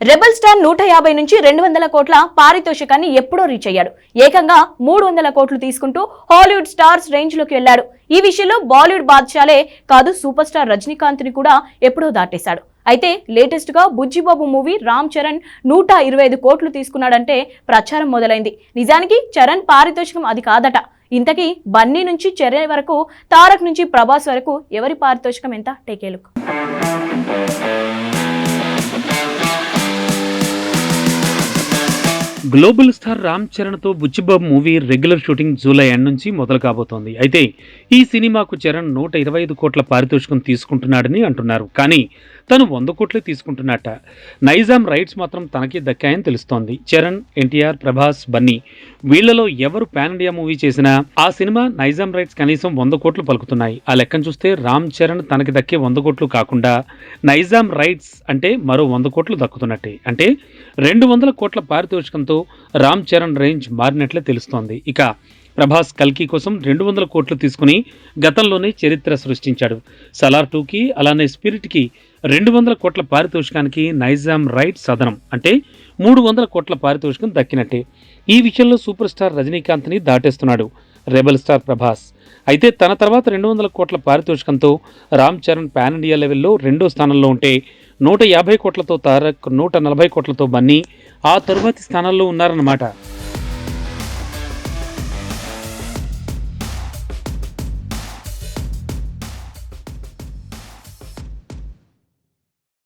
Rebel star నూట యాభై నుంచి రెండు వందల కోట్ల పారితోషికాన్ని ఎప్పుడో రీచ్ అయ్యాడు. ఏకంగా మూడు వందల కోట్లు తీసుకుంటూ హాలీవుడ్ స్టార్స్ రేంజ్లోకి వెళ్ళాడు ఈ విషయంలో బాలీవుడ్ బాద్షాలే కాదు సూపర్ స్టార్ రజనీకాంత్ని కూడా ఎప్పుడో దాటేశాడు. అయితే లేటెస్ట్గా బుజ్జిబాబు మూవీ రామ్ చరణ్ నూట ఇరవై ఐదు కోట్లు తీసుకున్నాడంటే ప్రచారం మొదలైంది. నిజానికి చరణ్ పారితోషికం అది కాదట. ఇంతకీ బన్నీ నుంచి చరణ్ వరకు తారక్ నుంచి ప్రభాస్ వరకు ఎవరి పారితోషికం ఎంత? Take a look global star Ram చరణ్తో Buchibabu movie regular shooting July end నుంచి మొదలు కాబోతోంది. అయితే ఈ సినిమాకు చరణ్ నూట ఇరవై ఐదు కోట్ల పారితోషికం తీసుకుంటున్నాడని అంటున్నారు. కానీ తను వంద కోట్లే తీసుకుంటున్నట్ట. నైజాం రైట్స్ మాత్రం తనకి దక్కాయని తెలుస్తోంది. చరణ్ ఎన్టీఆర్ ప్రభాస్ బన్నీ వీళ్ళలో ఎవరు పాన్ ఇండియా మూవీ చేసినా ఆ సినిమా నైజాం రైట్స్ కనీసం వంద కోట్లు పలుకుతున్నాయి. ఆ లెక్కను చూస్తే రామ్ చరణ్ తనకి దక్కే వంద కోట్లు కాకుండా నైజాం రైట్స్ అంటే మరో వంద కోట్లు దక్కుతున్నట్టే. అంటే రెండు వందల కోట్ల పారితోషికంతో రామ్ చరణ్ రేంజ్ మారినట్లే తెలుస్తోంది. ఇక ప్రభాస్ కల్కి కోసం రెండు వందల కోట్లు తీసుకుని గతంలోనే చరిత్ర సృష్టించాడు. సలార్ టూకి అలానే స్పిరిట్కి రెండు వందల కోట్ల పారితోషికానికి నైజాం రైట్ సదనం అంటే మూడు వందల కోట్ల పారితోషికం దక్కినట్టే. ఈ విషయంలో సూపర్ స్టార్ రజనీకాంత్ని దాటేస్తున్నాడు రెబల్ స్టార్ ప్రభాస్. అయితే తన తర్వాత రెండు వందల కోట్ల పారితోషికంతో రామ్ చరణ్ పాన్ ఇండియా లెవెల్లో రెండో స్థానంలో ఉంటే నూట యాభై కోట్లతో తారక్ నూట నలభై కోట్లతో బన్నీ ఆ తరువాతి స్థానాల్లో ఉన్నారన్నమాట.